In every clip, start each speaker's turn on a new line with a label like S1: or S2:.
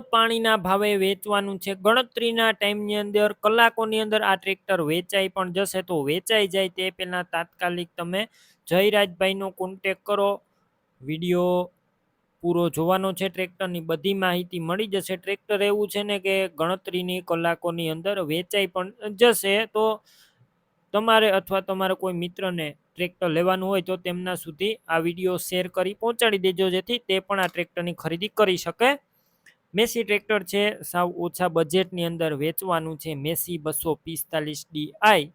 S1: પાણીના ભાવે વેચવાનું છે. ગણતરીના ટાઈમની અંદર, કલાકોની અંદર આ ટ્રેક્ટર વેચાઈ પણ જશે તો વેચાઈ જાય તે પહેલાં તાત્કાલિક તમે જયરાજભાઈનો કોન્ટેક કરો. વીડિયો પૂરો જોવાનો છે ટ્રેક્ટરની બધી માહિતી મળી જશે. ટ્રેક્ટર એવું છે ને કે ગણતરીની, કલાકોની અંદર વેચાઈ પણ જશે તો તમારે અથવા તમારા કોઈ મિત્રને ટ્રેક્ટર લેવાનું હોય તો તેમના સુધી આ વીડિયો શેર કરી પહોંચાડી દેજો જેથી તે પણ આ ટ્રેક્ટરની ખરીદી કરી શકે. મેસી ટ્રેક્ટર છે, સાવ ઓછા બજેટની અંદર વેચવાનું છે, મેસી બસો પિસ્તાલીસ ડી આઈ.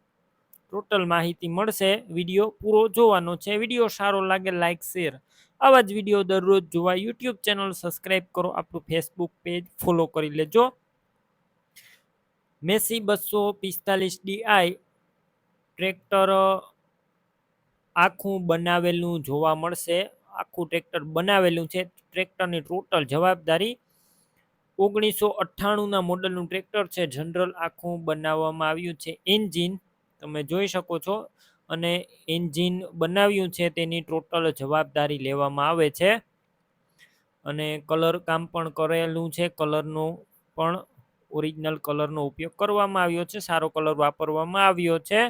S1: ટોટલ માહિતી મળશે, વીડિયો પૂરો જોવાનો છે, વીડિયો સારો લાગે લાઇક શેર આવા જ વીડિયો દરરોજ જોવા યુટ્યુબ ચેનલ સબસ્ક્રાઈબ કરો, આપણું ફેસબુક પેજ ફોલો કરી લેજો. મેસી બસો પિસ્તાલીસ ડી આઈ ટ્રેક્ટર આખું બનાવેલું જોવા મળશે. આખું ટ્રેક્ટર બનાવેલું છે, ટ્રેક્ટરની ટોટલ જવાબદારી ઓગણીસો અઠ્ઠાણુંના મોડલનું ટ્રેક્ટર છે. જનરલ આખું બનાવવામાં આવ્યું છે. એન્જિન તમે જોઈ શકો છો. અને એન્જિન બનાવ્યું છે તેની ટોટલ જવાબદારી લેવામાં આવે છે. અને કલર કામ પણ કરેલું છે. કલરનું પણ ઓરિજિનલ કલરનો ઉપયોગ કરવામાં આવ્યો છે. સારો કલર વાપરવામાં આવ્યો છે.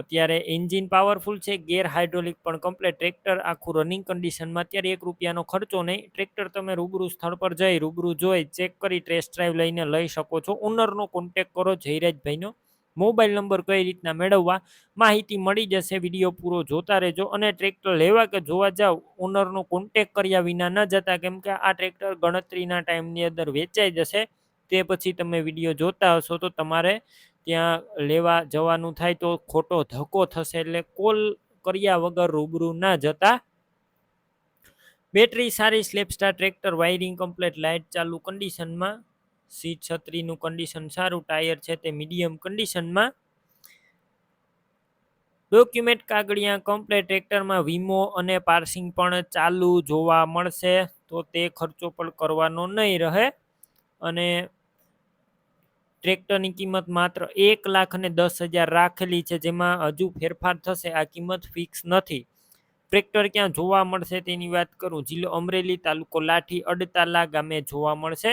S1: અત્યારે એન્જિન પાવરફુલ છે ગેર હાઇડ્રોલિક પણ કમ્પ્લેટ ટ્રેક્ટર આખું રનિંગ કન્ડિશનમાં અત્યારે એક રૂપિયાનો ખર્ચો નહીં. ટ્રેક્ટર તમે રૂબરૂ સ્થળ પર જઈ, રૂબરૂ જોઈ ચેક કરી ટેસ્ટ ડ્રાઈવ લઈને લઈ શકો છો. ઓનરનો કોન્ટેક કરો, જયરાજભાઈનો. મોબાઈલ નંબર કઈ રીતના મેળવવા? માહિતી મળી જશે, વીડિયો પૂરો જોતા રહેજો અને ટ્રેક્ટર લેવા કે જોવા જાવ ઓનરનો કોન્ટેક કર્યા વિના ન જતા, કેમ કે આ ટ્રેક્ટર ગણતરીના ટાઈમની અંદર વેચાઈ જશે. તે પછી તમે વીડિયો જોતા હશો તો તમારે ત્યાં લેવા જવાનું થાય તો ખોટો ધક્કો થશે એટલે કોલ કર્યા વગર રૂબરૂ ના જતા. બેટરી સારી સ્લેપસ્ટાર ટ્રેક્ટર વાયરિંગ કમ્પ્લેટ લાઇટ ચાલુ કન્ડિશનમાં સીટ છત્રીનું કન્ડિશન સારું ટાયર છે તે મીડિયમ કન્ડિશનમાં ડોક્યુમેન્ટ કાગળિયા કમ્પ્લેટ ટ્રેક્ટરમાં વીમો અને પાર્સિંગ પણ ચાલુ જોવા મળશે, તો તે ખર્ચો પણ કરવાનો નહીં રહે. અને ટ્રેક્ટરની કિંમત માત્ર એક લાખ અને દસ હજાર રાખેલી છે, જેમાં હજુ ફેરફાર થશે. આ કિંમત ફિક્સ નથી. ટ્રેક્ટર ક્યાં જોવા મળશે તેની વાત કરું. જિલ્લો અમરેલી તાલુકો લાઠી અડતાલા ગામે જોવા મળશે.